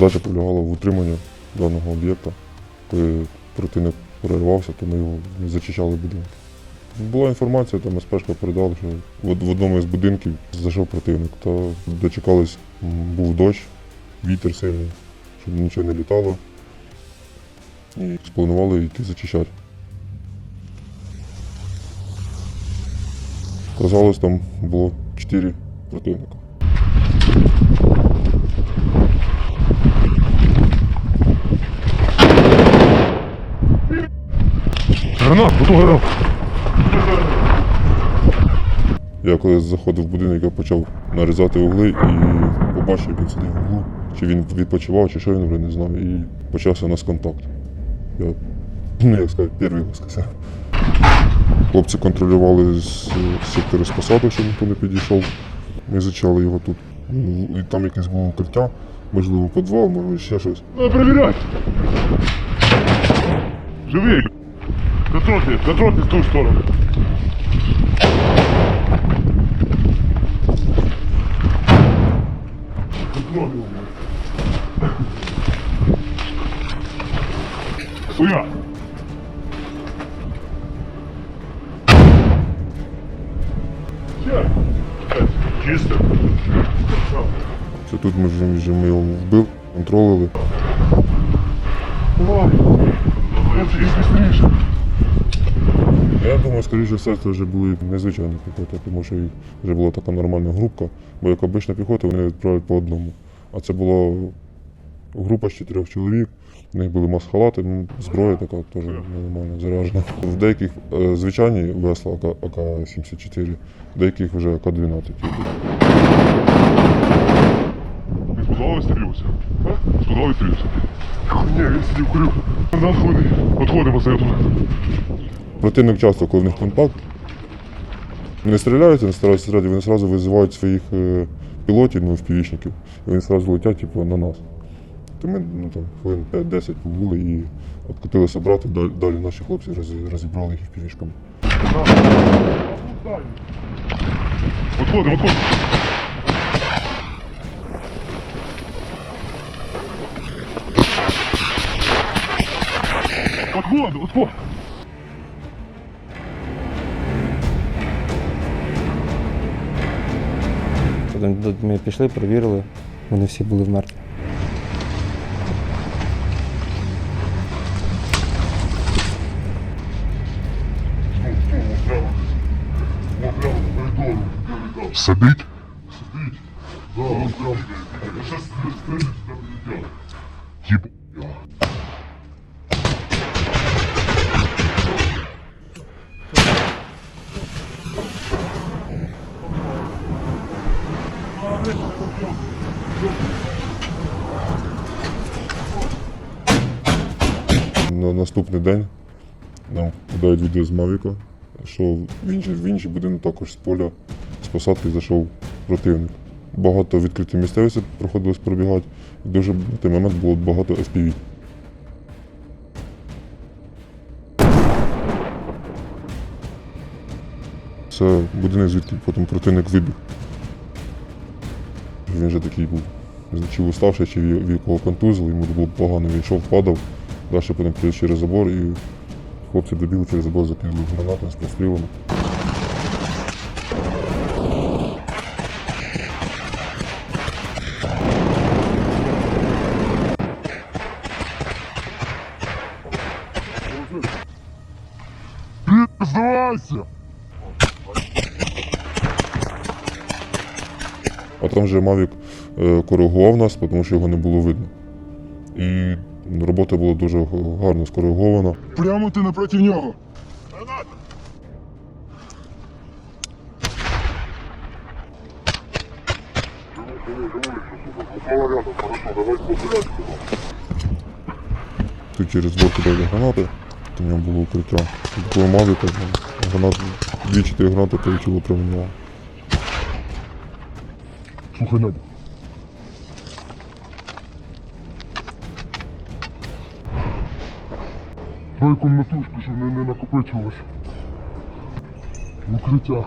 Задача полягала в утриманні даного об'єкта. Коли противник проривався, то ми його зачищали будинок. Була інформація, там СПшка передала, що в одному із будинків зайшов противник. Та дочекались, був дощ, вітер сильний, щоб нічого не літало. І спланували йти зачищати. Казалось, там було чотири противника. Гранат, готов гранат. Я коли заходив в будинок, я почав нарізати угли і побачив, як він сидів в углу. Чи він відпочивав, чи що він вже не знав. І почався у нас контакт. Я, ну як сказати, перший сказав. Хлопці контролювали з сектори з посадок, щоб ніхто не підійшов. Ми зачали його тут. Ну, І там якесь було укриття, можливо, підвал, може ще щось. Надо проверять. Живи. Контрольный, контрольный в ту сторону. Контрольный. Хуя. Все. Чисто. Це тут ми вже, вже ми його вбив, контролили. Давай. Быстрее. Я думаю, скоріше все, це вже були незвичайні піхоти, тому що їх вже була така нормальна групка, бо як обична піхота, вони відправляють по одному. А це була група з чотирьох чоловік, в них були масхалати, ну, зброя така теж нормально заряджена. В деяких е, звичайні весла АК- АК-74, в деяких вже АК-12. Він сказав, вистрілювався? Сказав, вистрілювався. Ні, він сидів курив. Назад ходи. Отходимо за тут. Противник часто, коли в них контакт, не стріляються, не стараються стріляти, вони одразу визивають своїх е, пілотів, ну, впівічників, і вони одразу летять типу, на нас. То ми ну, там, хвилин 5-10 побули і откотилися брати, далі, наші хлопці розібрали їх впівішками. Отходимо, отходимо. Отходи, отходи. Потім Ми пішли, перевірили, вони всі були вмерті. Сидить? Сидить. Да, он прям. Сейчас стрелять там летят. На наступний день нам подають відео з Мавіка, що в інший, в інший будинок також з поля з посадки зайшов противник. Багато відкриті місцевості приходилось пробігати. Дуже на той момент було багато FPV. Це будинок, звідки потім противник вибіг. Він вже такий був, чи уставший, чи в якого контузило, йому було погано, він йшов, падав. Далі потім прийшли через забор і хлопці добігли через забор, закинули гранатами з пострілами. Сдавайся! А там вже Мавік е, коригував нас, тому що його не було видно. І робота була дуже гарно скоригована. Прямо ти напротив нього. Тут через двор кидали гранати, в ньому було укриття. Тут було Мавіка, гранат, дві-чотири гранати полетіло прямо на нього. Слухай, Надя. Дай комнатушку, щоб не, накопичилось. Укриття.